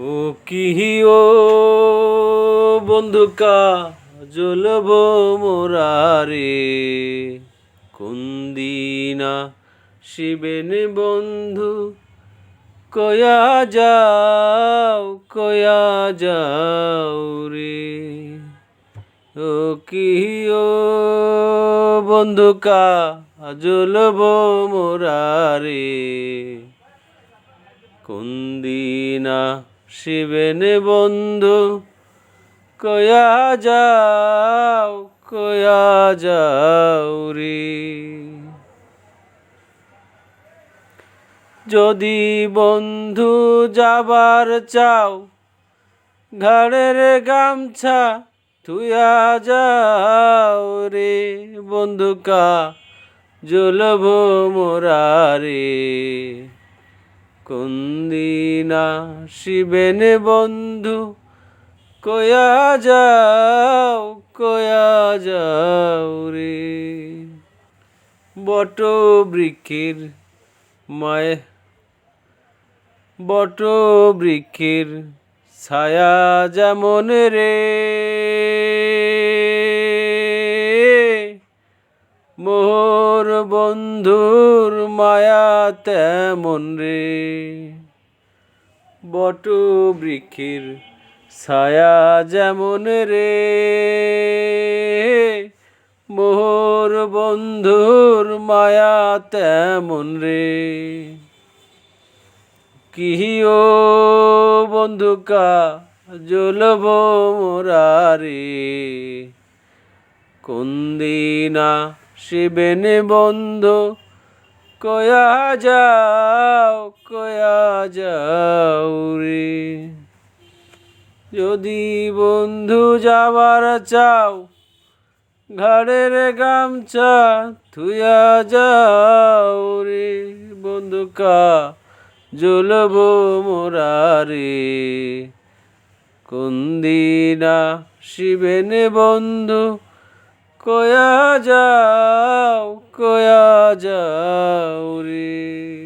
ও কি ও বন্ধুকা জ্বলব মোরারে? কুন্দিনা শিবেন বন্ধু? কয়া যাও কয়া যাও রে। ও কি ও বন্ধুকা জ্বলব মোরারে? কুন্দিনা শিবেন বন্ধু, কয়া যাও কয়া যাও রে। যদি বন্ধু যাবার চাও, ঘাড়ের গামছা তুইয়া যাও রে। বন্ধুকা জ্বলব মোরারে কুন্দিনা শিবেন বন্ধু? কয়া যাও কয়া যাও রে। বট বৃক্ষের মায়, বট বৃক্ষের ছায়া যেমন রে। মোর বন্ধুর মায়া তেমন রে। বট বৃক্ষের ছায়া যেমন রে। মোর বন্ধুর মায়া তেমন রে। কি ও বন্ধুকা জ্বলব মোরারে কুন্দিনা শিবেন বন্ধু কয়া যাও কয়া যাও রে। যদি বন্ধু যাবার চাও, ঘাড়ের গামছা থুয়া যাও রে। বন্ধুকা, জ্বলব মোরারে কুন্দিনা শিবেন বন্ধু কয়া যাও কয়া যাও রে।